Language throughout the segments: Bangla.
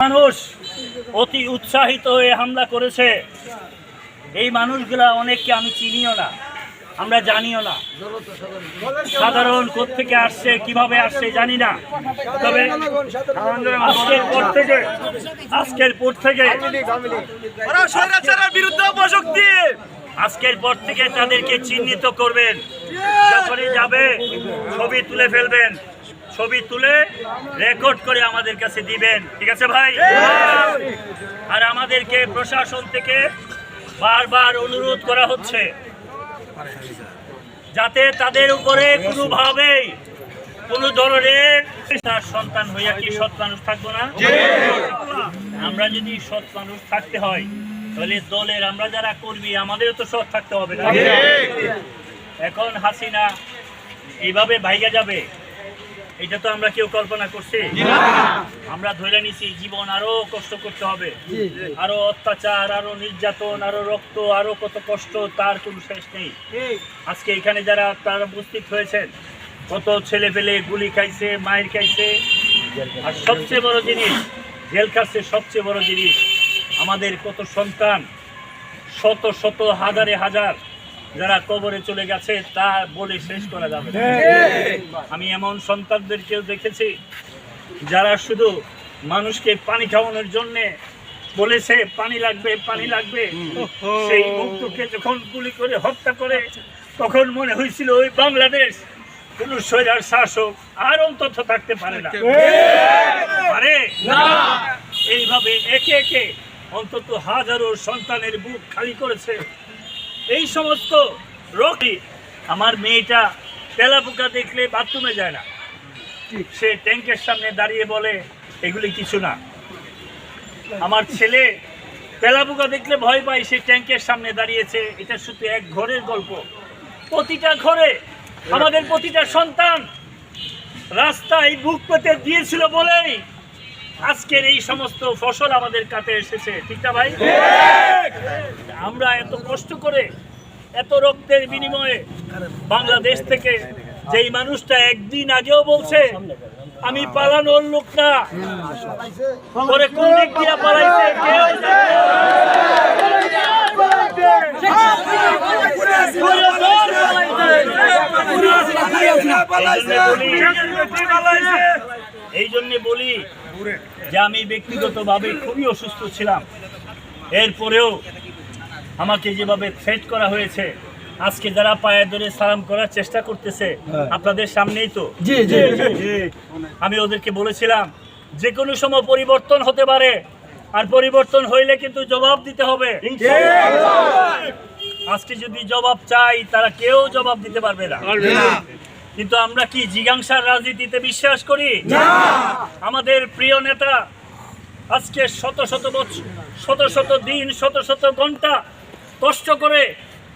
মানুষ অতি উৎসাহিত হয়ে হামলা করেছে। এই মানুষগুলা অনেককে আমি চিনিও না, আমরা জানিও না। সাধারণ থেকে আসছে, কীভাবে আসছে জানি না। তবে আজকের পর থেকে, আজকের পর থেকে বিরুদ্ধে আজকের পর থেকে তাদেরকে চিহ্নিত করবেন। যখনই যাবে, ছবি তুলে ফেলবেন। ছবি তুলে রেকর্ড করে আমাদের কাছে দিবেন। ঠিক আছে ভাই? আর আমাদেরকে প্রশাসন থেকে বারবার অনুরোধ করা হচ্ছে যাতে তাদের উপরে কোনোভাবেই কোনো ধরনের তার সন্তান হইয়া কি সৎ মানুষ থাকব না? আমরা যদি সৎ মানুষ থাকতে হয় তাহলে দলের আমরা যারা কর্মী আমাদেরও তো সৎ থাকতে হবে না। এখন হাসিনা এইভাবে ভাইগা যাবে এটা তো আমরা কেউ কল্পনা করছি। আমরা ধরে নিছি জীবন আরও কষ্ট করতে হবে। আরও অত্যাচার আরও নির্যাতন আরও রক্ত আরও কত কষ্ট তার কোনো শেষ নেই। আজকে এখানে যারা তারা উপস্থিত হয়েছেন কত ছেলে পেলে গুলি খাইছে মায়ের খাইছে। আর সবচেয়ে বড় জিনিস জেল খাচ্ছে সবচেয়ে বড় জিনিস আমাদের কত সন্তান শত শত হাজারে হাজার যারা কবরে চলে গেছে তা বলে শেষ করা যাবে আমি এমন সন্তানদেরকেও দেখেছি যারা শুধু মানুষকে পানি খাওয়ানোর জন্য বলেছে পানি লাগবে পানি লাগবে। সেই মুক্তকে যখন গুলি করে হত্যা করে তখন মনে হয়েছিল ওই বাংলাদেশ কোন স্বৈরার শাসক আর অন্তত থাকতে পারে না। পারে। এইভাবে একে একে অন্তত হাজারো সন্তানের বুক খালি করেছে। এই সমস্ত রোগী আমার মেয়েটা তেলা পোকা দেখলে বাথরুমে যায় না। সে ট্যাঙ্কের সামনে দাঁড়িয়ে বলে এগুলি কিছু না। আমার ছেলে তেলা পোকা দেখলে ভয় পায় সে ট্যাঙ্কের সামনে দাঁড়িয়েছে। এটা শুধু এক ঘরের গল্প। প্রতিটা ঘরে আমাদের প্রতিটা সন্তান রাস্তায় বুক পেতে দিয়েছিল বলেই আজকের এই সমস্ত ফসল আমাদের কাছে এসেছে, ঠিক না ভাই আমরা এত কষ্ট করে এত রক্তের বিনিময়ে বাংলাদেশ থেকে যেই মানুষটা একদিন আগেও বলছে, আমি পালানোর লোক না পরে কোন। এই জন্য বলি যে আমি ব্যক্তিগতভাবে খুবই অসুস্থ ছিলাম। এরপরেও আমাকে যেভাবে থ্রেট করা হয়েছে আজকে যারা পায়ে ধরে সালাম করার চেষ্টা করতেছে আপনাদের সামনেই তো। জি, জি, জি। আমি ওদেরকে বলেছিলাম যে কোনো সময় পরিবর্তন হতে পারে আর পরিবর্তন হইলে কিন্তু জবাব দিতে হবে। আজকে যদি জবাব চাই তারা কেউ জবাব দিতে পারবে না। কিন্তু আমরা কি জিজ্ঞাসার রাজনীতিতে বিশ্বাস করি? আমাদের প্রিয় নেতা আজকে শত শত বছর শত শত দিন শত শত ঘণ্টা কষ্ট করে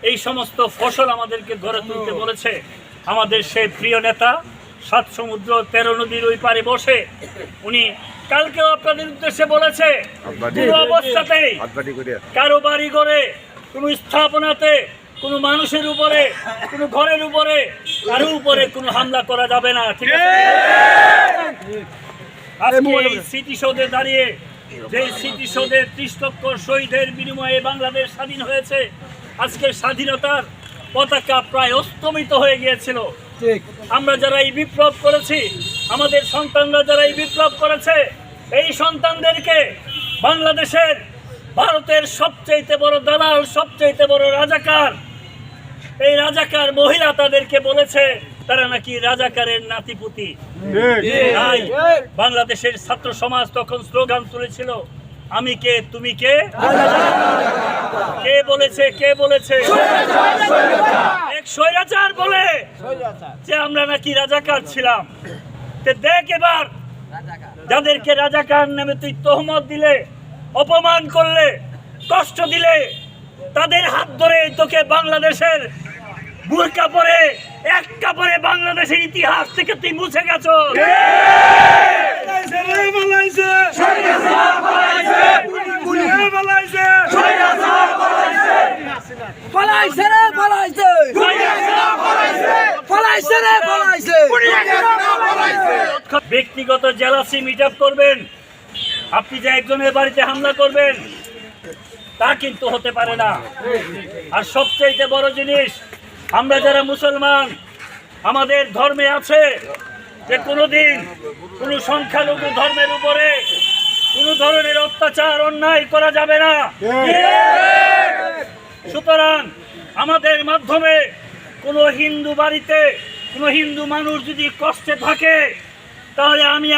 এই সমস্ত ফসল আমাদেরকে গড়ে তুলতে বলেছে। আমাদের সেই প্রিয় নেতা সাত সমুদ্র তেরো নদীর ওই পারে বসে উনি কালকেও আপনাদের উদ্দেশ্যে বলেছে অবস্থাতেই কারও। বাড়ি করে কোনো স্থাপনাতে কোনো মানুষের উপরে কোনো ঘরের উপরে কারও উপরে কোনো হামলা করা যাবে না ঠিক আছে? আজকে এই স্মৃতিসৌধে দাঁড়িয়ে যে স্মৃতিসৌধের ত্রিশ লক্ষ শহীদের বিনিময়ে বাংলাদেশ স্বাধীন হয়েছে আজকের স্বাধীনতার পতাকা প্রায় অস্তমিত হয়ে গিয়েছিল। ঠিক। আমরা যারা এই বিপ্লব করেছি আমাদের সন্তানরা যারা এই বিপ্লব করেছে এই সন্তানদেরকে বাংলাদেশের ভারতের সবচেয়ে বড় দালাল সবচেয়ে বড় রাজাকার এই রাজাকার মহিলা তাদেরকে বলেছে তারা নাকি রাজাকারের নাতিপুতি। তাই বাংলাদেশের ছাত্র সমাজ তখন স্লোগান তুলেছিল আমি কে তুমি কে? কে বলেছে কে বলেছে? এক স্বৈরাচার বলে যে আমরা নাকি রাজাকার ছিলাম। তে দেখ এবার যাদেরকে রাজাকার নামে তুই তহমত দিলে অপমান করলে কষ্ট দিলে তাদের হাত ধরে তোকে বাংলাদেশের বুরকা পরে এক কাপড়ে বাংলাদেশের ইতিহাস থেকে তুই মুছে গেছো। পালাইছে রে পালাইছে। পালাইছে রে পালাইছে। ব্যক্তিগত জেলাসি মিট করবেন। আপনি যে একজনের বাড়িতে হামলা করবেন তা কিন্তু হতে পারে না। আর সবচেয়ে বড় জিনিস আমরা যারা মুসলমান, আমাদের ধর্মে আছে যে কোনোদিন কোনো সংখ্যালঘু ধর্মের উপরে কোনো ধরনের অত্যাচার, অন্যায় করা যাবে না। সুতরাং আমাদের মাধ্যমে কোনো হিন্দু বাড়িতে কোনো হিন্দু মানুষ যদি কষ্টে থাকে, তাহলে আমি